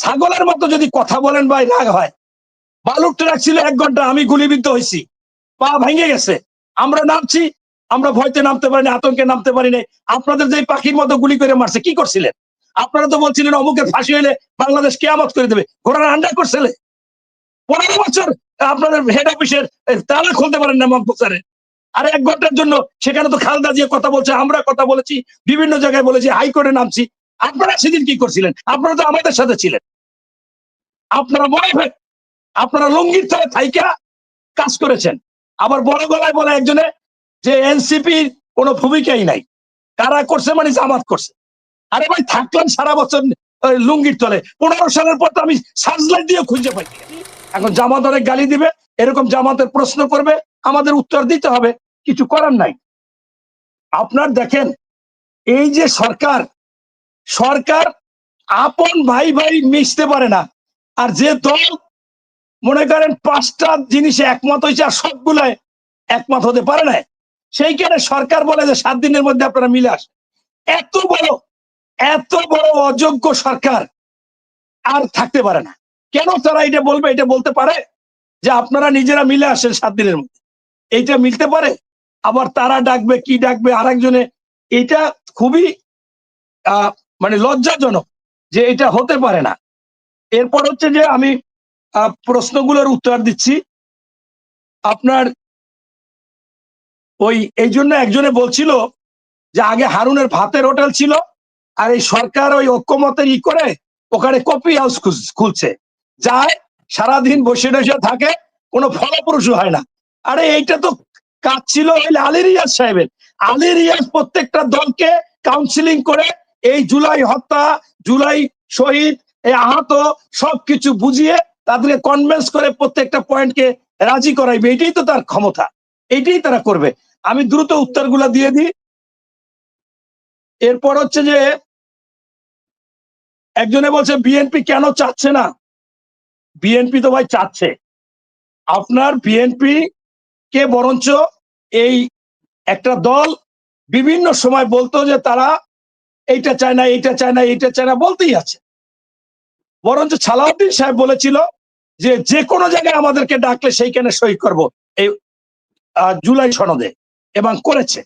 ছাগলের মতো যদি কথা বলেন ভাই, রাগ হয়। বালুক ট্রাক ছিল এক ঘণ্টা, আমি গুলিবিদ্ধ হয়েছি পা ভেঙে গেছে। আমরা নামছি, আমরা ভয়তে নামতে পারিনি, আতঙ্কে নামতে পারিনি। আপনাদের যে পাখির মতো গুলি করে মারছে, কি করছিলেন? আপনারা তো বলছিলেন অমুকের ফাঁসি হইলে বাংলাদেশ কেয়ামত করে দেবে। ঘোড়ার আন্ডা করছিলে পনেরো বছর আপনাদের হেড অফিসের তালা খুলতে পারেন না মকবুসারে আর এক ঘণ্টার জন্য সেখানে তো খালদা দিয়ে কথা বলছে, আমরা কথা বলেছি, বিভিন্ন জায়গায় বলেছি, হাইকোর্টে নামছি। আপনারা সেদিন কি করছিলেন? আপনারা তো আমাদের সাথে ছিলেন। আপনারা মনে আপনারা লঙ্গির তলে থাইকা কাজ করেছেন। আবার বড় গলায় বলে একজনে যে এনসিপির কোনো ভূমিকাই নাই। কারা করছে মানে জামাত করছে। আরে ভাই, থাকলাম সারা বছর লুঙ্গির তলে। পনেরো সালের পর তো আমি সার্চলাইট দিয়ে খুঁজে পাই। এখন জামাত অনেক গালি দিবে, এরকম জামাতের প্রশ্ন করবে, আমাদের উত্তর দিতে হবে। কিছু করার নাই। আপনার দেখেন, এই যে সরকার সরকার আপন ভাই ভাই মিশতে পারে না। আর যে দল মনে করেন পাঁচটা জিনিসে একমত হয়েছে আর সবগুলায় একমত হতে পারে না সেই কারণে সরকার বলে যে সাত দিনের মধ্যে আপনারা মিলে আসেন। এত বড় এত বড় অযোগ্য সরকার আর থাকতে পারে না। কেন তারা এটা বলবে? এটা বলতে পারে যে আপনারা নিজেরা মিলে আসেন সাত দিনের মধ্যে। এইটা মিলতে পারে? আবার তারা ডাকবে, কি ডাকবে? আরেকজনে, এটা খুবই মানে লজ্জাজনক যে এটা হতে পারে না। এরপর হচ্ছে যে আমি প্রশ্নগুলোর উত্তর দিচ্ছি। আপনার ওই, এই জন্য একজনে বলছিল যে আগে হারুনের ভাতের হোটেল ছিল, আর এই সরকার ওই ঐক্যমতের ই করে ওখানে কপি হাউস খুলছে। যায়, সারাদিন বসে বসে থাকে, কোনো ফলপ্রসূ হয় না। আরে এইটা তো কাজ ছিল ওই আলী রিয়াজ সাহেবের। আলী রিয়াজ প্রত্যেকটা দলকে কাউন্সিলিং করে এই জুলাই হত্যা, জুলাই শহীদ এই আহত সবকিছু বুঝিয়ে তাদেরকে কনভিন্স করে প্রত্যেকটা পয়েন্টকে রাজি করাইবে। এটাই তো তার ক্ষমতা। এটাই তারা করবে। আমি দ্রুত উত্তরগুলা দিয়ে দিই। এরপর হচ্ছে যে, একজনে বলছে বিএনপি কেন চাচ্ছে না? বিএনপি তো ভাই চাচ্ছে। আপনার বিএনপি কে বরঞ্চ এই একটা দল বিভিন্ন সময় বলতো যে তারা এইটা চায় না, এইটা চায় না, এইটা চায় না, বলতেই আছে। বরঞ্চ সালাউদ্দিন সাহেব বলেছিল যে যে কোনো জায়গায় আমাদেরকে ডাকলে সেইখানে সই করব। এই জুলাই সনদে এবং করেছে।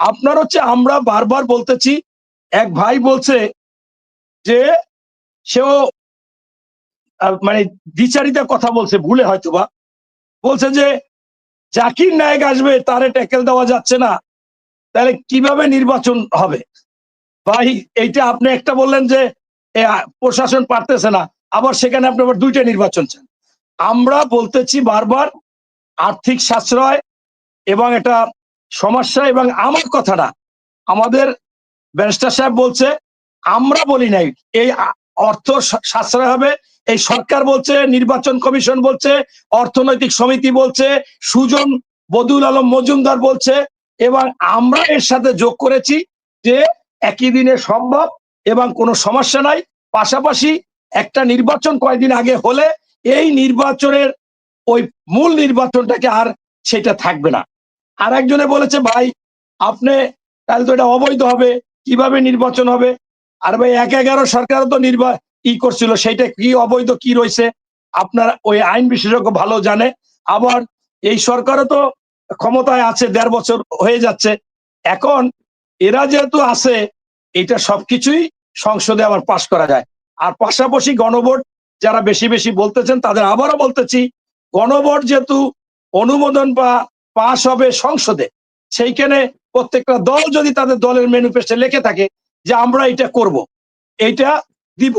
আপনার হচ্ছে আমরা বারবার বলতেছি, এক ভাই বলছে যে সেও মানে দ্বিচারিতার কথা বলছে, ভুলে হয়তোবা। বলছে যে জাকির নায়ক আসবে, তারে ট্যাকেল দেওয়া যাচ্ছে না, তাহলে কীভাবে নির্বাচন হবে? ভাই, এইটা আপনি একটা বললেন যে প্রশাসন পারতেছে না। আবার সেখানে আপনি আবার দুইটা নির্বাচন চান। আমরা বলতেছি বারবার আর্থিক সাশ্রয় এবং এটা সমস্যা এবং আমার কথাটা, আমাদের ব্যারিস্টার সাহেব বলছে, আমরা বলি নাই, এই অর্থ সাশ্রয় হবে, এই সরকার বলছে, নির্বাচন কমিশন বলছে, অর্থনৈতিক সমিতি বলছে, সুজন বদুল আলম মজুমদার বলছে, এবং আমরা এর সাথে যোগ করেছি যে একই দিনে সম্ভব এবং কোনো সমস্যা নাই। পাশাপাশি একটা নির্বাচন কয়েকদিন আগে হলে এই নির্বাচনের ওই মূল নির্বাচনটাকে আর সেটা থাকবে না। আর একজনে বলেছে, ভাই, আপনি তাহলে তো এটা অবৈধ হবে। কীভাবে নির্বাচন হবে? আর ভাই, এক এগারো সরকার তো নির্বা, ই করছিল। সেইটা কি অবৈধ, কি রয়েছে? আপনার ওই আইন বিশেষজ্ঞ ভালো জানে। আবার এই সরকারও তো ক্ষমতায় আছে, দেড় বছর হয়ে যাচ্ছে। এখন এরা যেহেতু আছে এটা সবকিছুই সংসদে আবার পাশ করা যায়। আর পাশাপাশি গণভোট যারা বেশি বেশি বলতেছেন, তাদের আবারও বলতেছি, গণভোট যেহেতু অনুমোদন বা পাশ হবে সংসদে, সেইখানে প্রত্যেকটা দল যদি তাদের দলের ম্যানিফেস্টো লিখে থাকে যে আমরা এটা করব, এইটা দিব।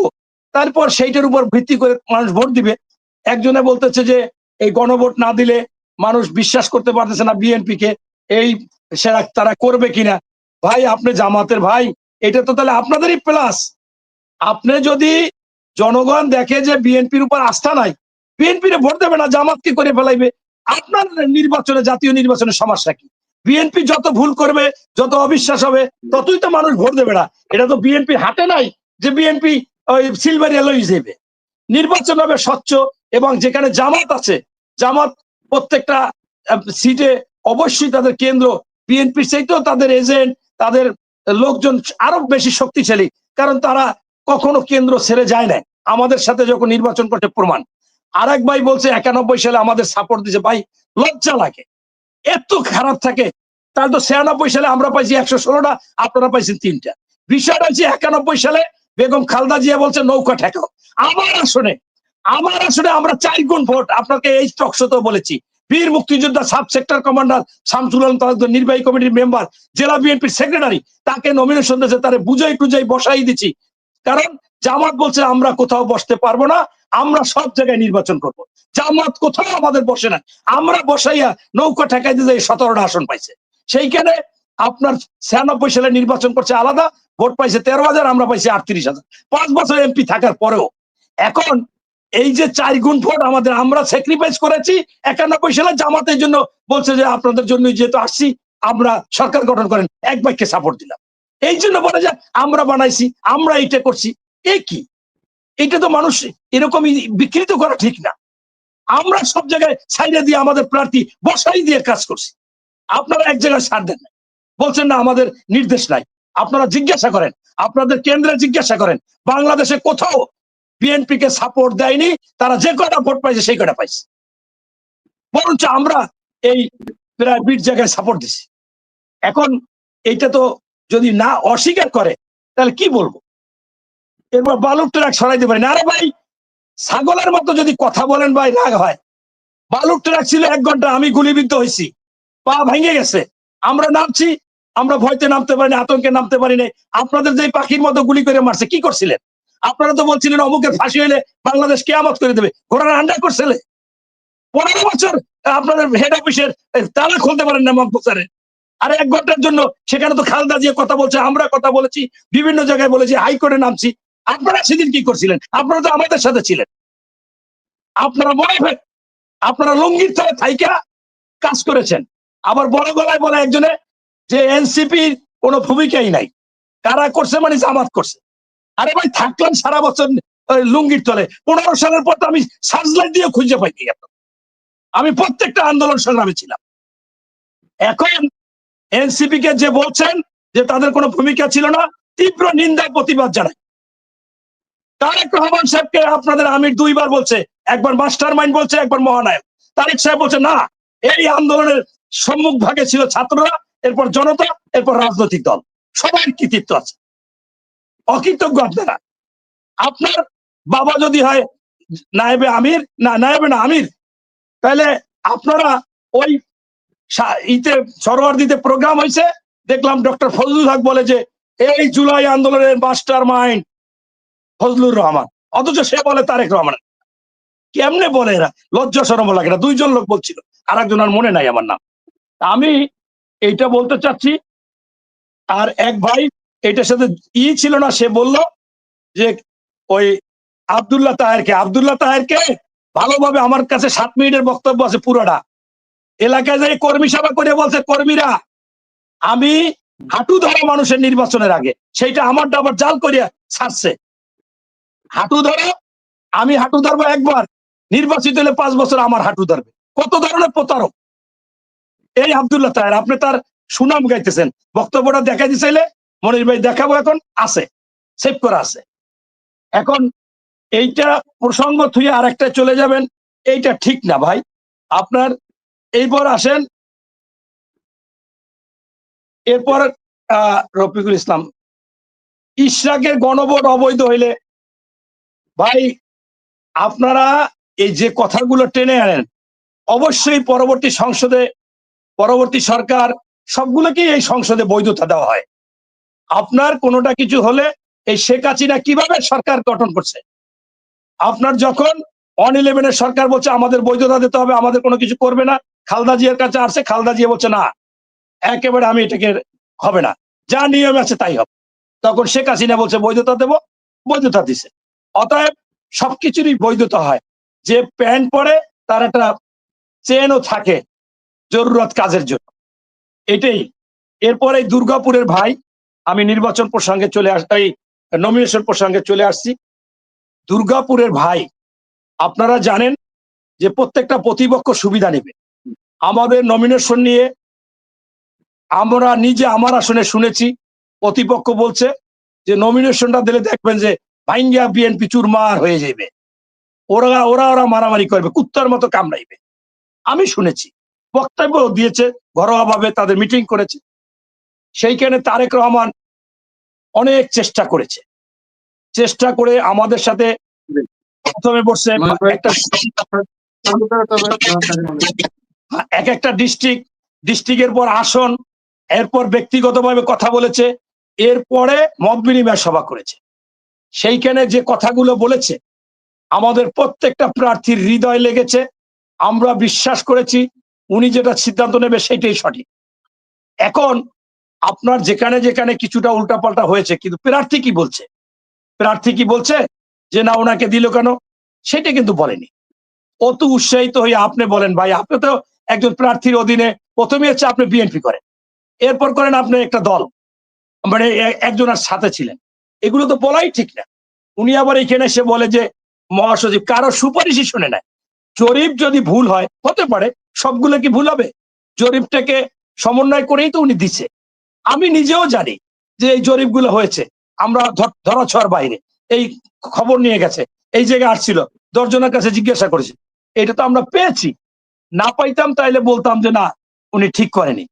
তারপর সেইটার উপর ভিত্তি করে মানুষ ভোট দিবে। একজনে বলতেছে যে এই গণভোট না দিলে মানুষ বিশ্বাস করতে পারতেছে না বিএনপি কে এই সেরা তারা করবে কিনা। ভাই, আপনি জামাতের ভাই এটা তো তাহলে আপনাদেরই প্লাস আপনি যদি জনগণ দেখে যে বিএনপির উপর আস্থা নাই বিএনপির ভোট দেবে না জামাতকে করে ফেলাইবে? আপনার নির্বাচনে, জাতীয় নির্বাচনে সমস্যা কি? বিএনপি যত ভুল করবে, যত অবিশ্বাস হবে, ততই তো মানুষ ভোট দেবে না। এটা তো বিএনপি হাতে নাই যে বিএনপি ওই সিলভার এলো হিসেবে। নির্বাচন হবে স্বচ্ছ এবং যেখানে জামাত আছে, জামাত প্রত্যেকটা সিটে অবশ্যই তাদের কেন্দ্র। বিএনপি বিএনপির তো তাদের এজেন্ট তাদের লোকজন আরও বেশি শক্তিশালী, কারণ তারা কখনো কেন্দ্র ছেড়ে যায় না আমাদের সাথে যখন নির্বাচন করতে প্রমাণ আর এক ভাই বলছে, একানব্বই সালে আমাদের সাপোর্ট দিছে। ভাই, লজ্জা লাগে। এত খারাপ থাকে। তাহলে তো ছিয়ানব্বই সালে আমরা পাইছি একশো ষোলোটা, আপনারা পাইছেন তিনটা। বিষয়টা হচ্ছে একানব্বই সালে বেগম খালদা জিয়া বলছে, নৌকা ঠেকাও। আমার আসনে আমার আসনে আমরা চার গুণ ভোট, আপনাকে এই টকশোতেও বলেছি। বীর মুক্তিযোদ্ধা sub sector commander Shamsul Alam Talukdar নির্বাহী কমিটির মেম্বার, জেলা বিএনপির সেক্রেটারি, তাকে নমিনেশন দিয়েছে, তারে বুঝাই টুজাই বসাই দিচ্ছি। কারণ জামাত বলছে, আমরা কোথাও বসতে পারব না, আমরা সব জায়গায় নির্বাচন করব। জামাত কোথাও আমাদের বসে না। আমরা বসাইয়া নৌকা ঠেকাই দিতে সতেরোটা আসন পাইছে। সেইখানে আপনার ছিয়ানব্বই সালে নির্বাচন করছে আলাদা, ভোট পাইছে তেরো হাজার, আমরা পাইছি আটত্রিশ হাজার। পাঁচ বছর এমপি থাকার পরেও এখন এই যে চার গুণ ভোট আমাদের, আমরা স্যাক্রিফাইস করেছি, একানব্বই সালে জামাতের জন্য বলছে যে আপনাদের জন্য যেহেতু আসছি, আমরা সরকার গঠন করেন, এক বাক্যে সাপোর্ট দিলাম। এই জন্য বলে যে আমরা বানাইছি, আমরা এটা করছি, এ কি? এটা তো মানুষ এরকমই বিকৃত করা ঠিক না। আমরা সব জায়গায় সাইডে দিয়ে আমাদের প্রার্থী বসাই দিয়ে কাজ করছি। আপনারা এক জায়গায় সার দেন বলছেন না, আমাদের নির্দেশ নাই। আপনারা জিজ্ঞাসা করেন, আপনাদের কেন্দ্রে জিজ্ঞাসা করেন, বাংলাদেশে কোথাও বিএনপি কে সাপোর্ট দেয়নি, তারা যে কটা ভোট পাইছে সেই কটা পাইছে। বরঞ্চ আমরা এই প্রায় বিশ জায়গায় সাপোর্ট দিছি। এখন এইটা তো যদি না অস্বীকার করে, তাহলে কি বলব? এরপর বালুর ট্রাক সরাইতে পারি না। আরে ভাই, ছাগলের মতো যদি কথা বলেন ভাই, রাগ হয়। বালুর ট্রাক ছিল এক ঘণ্টা, আমি গুলিবিদ্ধ হয়েছি। পা ভেঙে গেছে। আমরা নামছি, আমরা ভয়তে নামতে পারিনি, আতঙ্কে নামতে পারি নাই আপনাদের যে পাখির মতো গুলি করে মারছে, কি করছিলেন? আপনারা তো বলছিলেন অমুকের ফাঁসি হইলে বাংলাদেশ কেয়ামত করে দেবে। ঘোড়ার আন্ডা করছিলে পনেরো বছর আপনাদের হেড অফিসের তালা খুলতে পারেন না মকবুসারে আর এক ঘণ্টার জন্য সেখানে তো খালদা দিয়ে কথা বলছে, আমরা কথা বলেছি, বিভিন্ন জায়গায় বলেছি, হাইকোর্টে নামছি। আপনারা সেদিন কি করছিলেন? আপনারা তো আমাদের সাথে ছিলেন। আপনারা মনে আপনারা লঙ্গির তলে থাইকা কাজ করেছেন। আবার বড় গলায় বলে একজনে যে এনসিপির কোনো ভূমিকাই নাই। কারা করছে মানে জামাত করছে। আরে ভাই, থাকলাম সারা বছর লুঙ্গির তলে। পনেরো সালের পর আমি সার্চলাইট দিয়ে খুঁজে পাইনি আমি প্রত্যেকটা আন্দোলন সংগ্রামে ছিলাম। এখন এনসিপি কে যে বলছেন যে তাদের কোনো ভূমিকা ছিল না, তীব্র নিন্দা প্রতিবাদ জানাই। তারেক রহমান সাহেবকে আপনাদের আমির দুইবার বলছে, একবার মাস্টার মাইন্ড বলছে, একবার মহানায়ক। তারেক সাহেব বলছে, না, এই আন্দোলনের সম্মুখ ভাগে ছিল ছাত্ররা, এরপর জনতা, এরপর রাজনৈতিক দল। সবার কৃতিত্ব আছে। অকৃতজ্ঞ আপনারা। আপনার বাবা যদি হয়, নায়েবে আমির, না, নায়েবে না, আমির। তাহলে আপনারা ওই ইতে, সরোয়ার দিতে প্রোগ্রাম হয়েছে দেখলাম ডক্টর ফজলুল হক বলে যে, এই জুলাই আন্দোলনের মাস্টার মাইন্ড ফজলুর রহমান। অথচ সে বলে তারেক রহমান। কেমনে বলে এরা? লজ্জা সরম লাগে না, দুইজন লোক বলছিল আর একজন আর মনে নাই আমার নাম। আমি এইটা বলতে চাচ্ছি, আর এক ভাই এটার সাথে ই ছিল না, সে বলল যে ওই আব্দুল্লাহ তাহেরকে আব্দুল্লাহ তাহেরকে ভালোভাবে আমার কাছে সাত মিনিটের বক্তব্য আছে পুরোটা। এলাকায় যাই কর্মী সভা করে বলছে, কর্মীরা, আমি হাঁটু ধরা মানুষের নির্বাচনের আগে, সেইটা আমার আবার জাল করিয়া ছাড়ছে। হাঁটু ধরো, আমি হাঁটু ধরবো একবার, নির্বাচিত হলে পাঁচ বছর আমার হাঁটু ধরবে। কত ধরনের প্রতারক? এই আব্দুল্লাহ তাহের, আপনি তার সুনাম গাইতেছেন। বক্তব্যটা দেখাই দিছিলে মনির ভাই দেখাবো এখন, আছে সেভ করা আছে। এখন এইটা প্রসঙ্গ থুয়ে আর একটা চলে যাবেন, এইটা ঠিক না ভাই। আপনার এইপর আসেন, এরপর রফিকুল ইসলাম। ইশরাকের গণভোট অবৈধ হইলে, ভাই, আপনারা এই যে কথাগুলো টেনে আনেন, অবশ্যই পরবর্তী সংসদে, পরবর্তী সরকার, সবগুলোকেই এই সংসদে বৈধতা দেওয়া হয়। আপনার কোনোটা কিছু হলে এই শেখ হাসিনা কীভাবে সরকার গঠন করছে? আপনার যখন অন ইলেভেনের সরকার বলছে, আমাদের বৈধতা দিতে হবে, আমাদের কোনো কিছু করবে না, খালদা জিয়ার কাছে আসছে, খালদা জিয়া বলছে, না, একেবারে আমি এটাকে হবে না, যা নিয়ম আছে তাই হবে। তখন শেখ হাসিনা বলছে, বৈধতা দেব, বৈধতা দিছে। অতএব সবকিছুরই বৈধতা হয়। যে প্যান্ট পরে, তার একটা চেনও থাকে জরুরত কাজের জন্য। এটাই। এরপরে দুর্গাপুরের ভাই আমি নির্বাচন প্রসঙ্গে চলে আস এই নমিনেশন প্রসঙ্গে চলে আসছি। দুর্গাপুরের ভাই, আপনারা জানেন যে প্রত্যেকটা প্রতিপক্ষ সুবিধা নেবে। আমাদের নমিনেশন নিয়ে আমরা নিজে আমার আসনে শুনেছি, প্রতিপক্ষ বলছে যে নমিনেশনটা দিলে দেখবেন যে ভাইঙ্গা বিএনপি চুরমার হয়ে যাবে। ওরা ওরা ওরা মারামারি করবে, কুত্তার মতো কামড়াইবে। আমি শুনেছি, বক্তব্য দিয়েছে ঘরোয়া ভাবে তাদের মিটিং করেছে। সেইখানে তারেক রহমান অনেক চেষ্টা করেছে। চেষ্টা করে আমাদের সাথে প্রথমে বসছে একটা এক একটা ডিস্ট্রিক্ট ডিস্ট্রিক্টের পর আসন এরপর ব্যক্তিগতভাবে কথা বলেছে এরপরে মত বিনিময় সভা করেছে। সেইখানে যে কথাগুলো বলেছে আমাদের প্রত্যেকটা প্রার্থীর হৃদয় লেগেছে। আমরা বিশ্বাস করেছি উনি যেটা সিদ্ধান্ত নেবে সেটাই সঠিক। এখন আপনার যেখানে যেখানে কিছুটা উল্টাপাল্টা হয়েছে, কিন্তু প্রার্থী কি বলছে? প্রার্থী কি বলছে যে, না, ওনাকে দিল কেন? সেটা কিন্তু বলেনি। অত উৎসাহিত হয়ে আপনি বলেন, ভাই, আপনি তো একজন প্রার্থীর অধীনে প্রথমে হচ্ছে আপনি বিএনপি করেন। এরপর করেন আপনি একটা দল। মানে একজনের সাথে ছিলেন। এগুলো তো বলাই ঠিক না। উনি আবার এখানে এসে বলে যে, মহাসচিব, কারও সুপারিশই শুনে নেয়। জরিপ যদি ভুল হয়, হতে পারে, সবগুলো কি ভুল হবে? জরিপটাকে সমন্বয় করেই তো উনি দিছে আমি নিজেও জানি যে এই জরিপগুলো হয়েছে। আমরা ধরা, ধরাছোঁয়ার বাইরে। এই খবর নিয়ে গেছে। এই জায়গায় আসছিল। দশজনের কাছে জিজ্ঞাসা করেছি। এটা তো আমরা পেয়েছি। না পাইতাম তাইলে বলতাম যে না, উনি ঠিক করেনি।